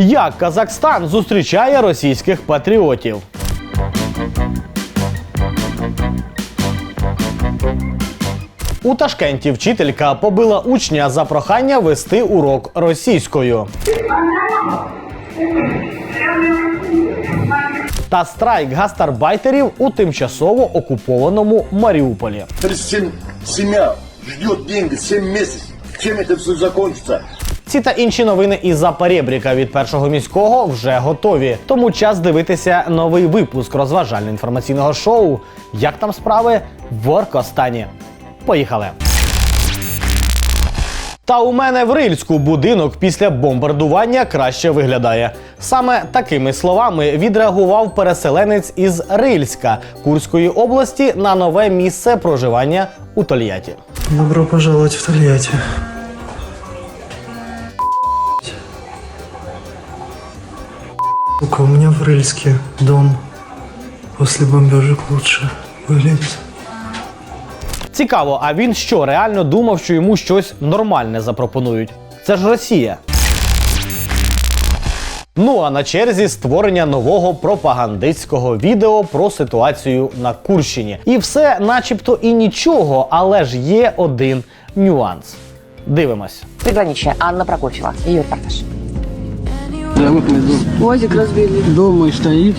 Як Казахстан зустрічає російських патріотів? У Ташкенті вчителька побила учня за прохання вести урок російською. Та страйк гастарбайтерів у тимчасово окупованому Маріуполі. 37 семья ждет деньги 7 месяцев. Чем это все закончится? Ці та інші новини із Запаребріка від першого міського вже готові. Тому час дивитися новий випуск розважально-інформаційного шоу. Як там справи в Оркостані. Поїхали. Та у мене в Рильську будинок після бомбардування краще виглядає. Саме такими словами відреагував переселенець із Рильська Курської області на нове місце проживання у Тольятті. Добро пожаловать в Тольятти. Сука, у меня в Рыльске дом после бомбежек лучше выглядит. Цікаво, а він що реально думав, що йому щось нормальне запропонують? Це ж Росія. Ну а на черзі створення нового пропагандистського відео про ситуацію на Курщині. І все, начебто, і нічого, але ж є один нюанс. Дивимось. Приграничье. Анна Прокофьева. Ее репортаж. Мы дом. УАЗик разбили. Дом мой стоит,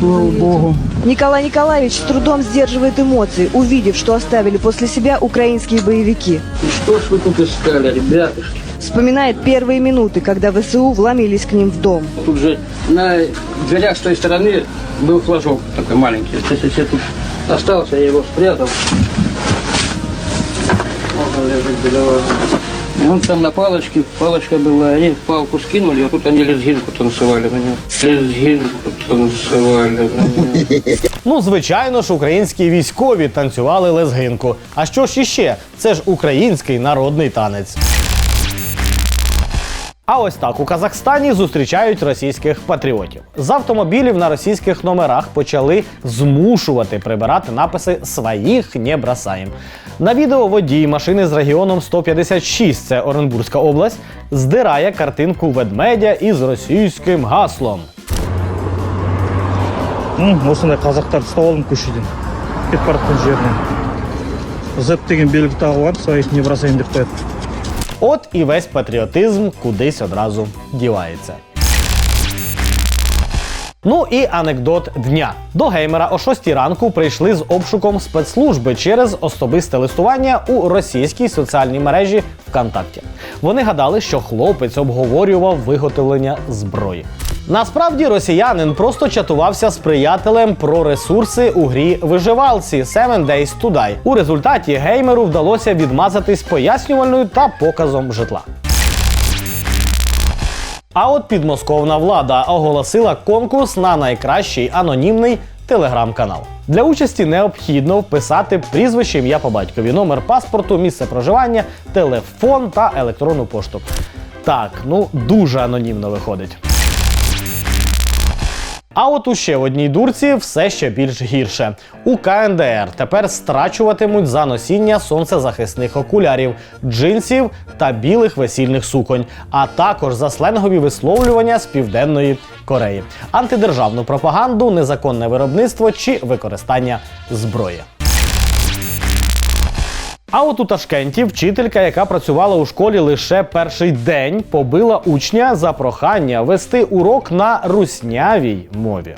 слава богу. Николай Николаевич с трудом сдерживает эмоции, увидев, что оставили после себя украинские боевики. Что ж вы тут искали, ребята? Вспоминает первые минуты, когда ВСУ вломились к ним в дом. Тут же на дверях с той стороны был флажок такой маленький. Если я тут остался, я его спрятал. Он лежит. Он там на палочке, палочка была, они палку скинули, а тут они лезгинку танцевали на нем. Лезгинку танцевали на. Ну, звичайно ж, українські військові танцювали лезгинку. А що ж іще? Це ж український народний танець. А ось так у Казахстані зустрічають російських патріотів. З автомобілів на російських номерах почали змушувати прибирати написи своїх не бросаєм. На відео водій машини з регіоном 156, це Оренбурзька область, здирає картинку ведмедя із російським гаслом. М, осындай қазақтарды ұстап алдым көшеден кетіп бара жатқан жерінен z деген белгі тағылған своих не бросаем деп қояды От і весь патріотизм кудись одразу дівається. Ну і анекдот дня. До геймера о 6 ранку прийшли з обшуком спецслужби через особисте листування у російській соціальній мережі ВКонтакті. Вони гадали, що хлопець обговорював виготовлення зброї. Насправді росіянин просто чатувався з приятелем про ресурси у грі виживалці Seven Days to Die. У результаті геймеру вдалося відмазатись пояснювальною та показом житла. А от підмосковна влада оголосила конкурс на найкращий анонімний телеграм-канал. Для участі необхідно вписати прізвище, ім'я по батькові, номер паспорту, місце проживання, телефон та електронну пошту. Так, ну дуже анонімно виходить. А от у ще одній дурці все ще більш гірше. У КНДР тепер страчуватимуть за носіння сонцезахисних окулярів, джинсів та білих весільних суконь, а також за сленгові висловлювання з південної Кореї, антидержавну пропаганду, незаконне виробництво чи використання зброї. А от у Ташкенті вчителька, яка працювала у школі лише перший день, побила учня за прохання вести урок на руснявій мові.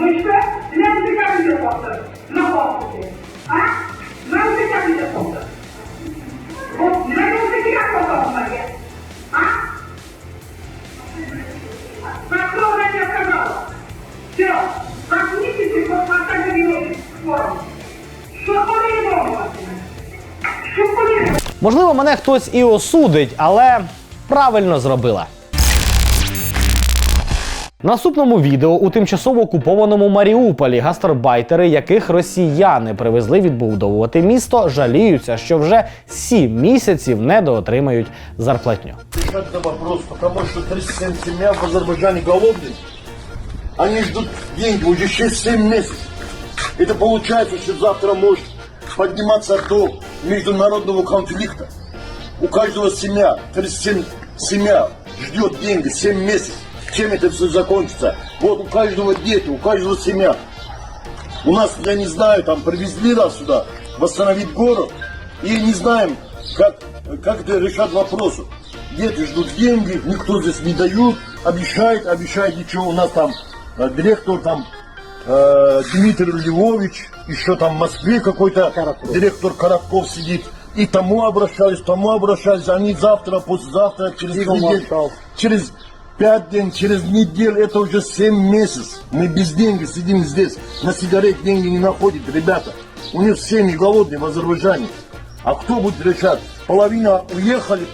Ну и что? Для музыка видео На хвосте. А? На музыка видео Вот, на музыке как потом смотреть? А? Открой, я тебе сказала. Все, заткнитесь и поставьте минуты. Что по-любому? Что по-любому? Можливо, мене хтось і осудить, але правильно зробила. В наступному відео у тимчасово окупованому Маріуполі гастарбайтери, яких росіяни привезли відбудовувати місто, жаліються, що вже сім місяців недоотримають зарплатню. Решать это вопрос, потому что 37 семья в Азербайджане голодные. Они ждут деньги уже 6-7 месяцев. Это получается, что завтра может подниматься до международного конфликта. У каждого семья, 37 семья ждет деньги 7 месяцев. Чем это все закончится? Вот у каждого дети, у каждого семья. У нас, я не знаю, там привезли нас сюда, восстановить город, и не знаем, как, как это решать вопросы. Дети ждут деньги, никто здесь не дают, обещает, обещает ничего. У нас там э, директор там э, Дмитрий Львович, еще там в Москве какой-то директор Коротков сидит. И тому обращались, тому обращались, они завтра, послезавтра, через неделю, через пять дней, через неделю, это уже семь месяцев. Мы без денег сидим здесь, на сигарет деньги не находят, ребята. У них семьи голодные в Азербайджане. А кто будет решать? Половина уехали,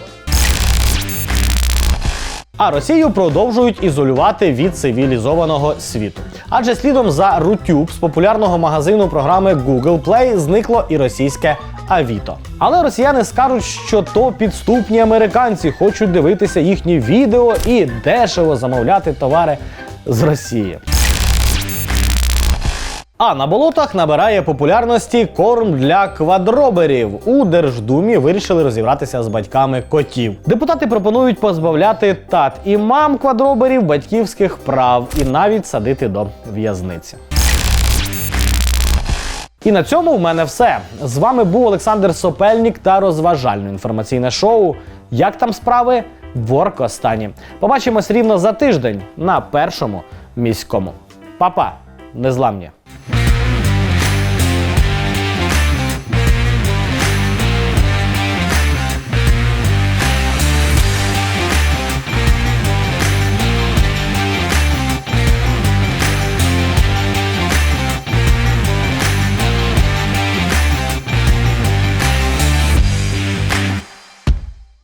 А Росію продовжують ізолювати від цивілізованого світу. Адже слідом за Рутюб з популярного магазину програми Google Play зникло і російське Авіто. Але росіяни скажуть, що то підступні американці хочуть дивитися їхні відео і дешево замовляти товари з Росії. А на болотах набирає популярності корм для квадроберів. У Держдумі вирішили розібратися з батьками котів. Депутати пропонують позбавляти тат і мам квадроберів батьківських прав і навіть садити до в'язниці. І на цьому в мене все. З вами був Олександр Сопельник та розважальне інформаційне шоу. Як там справи? В Оркостані. Побачимось рівно за тиждень на першому міському. Па-па, незламні!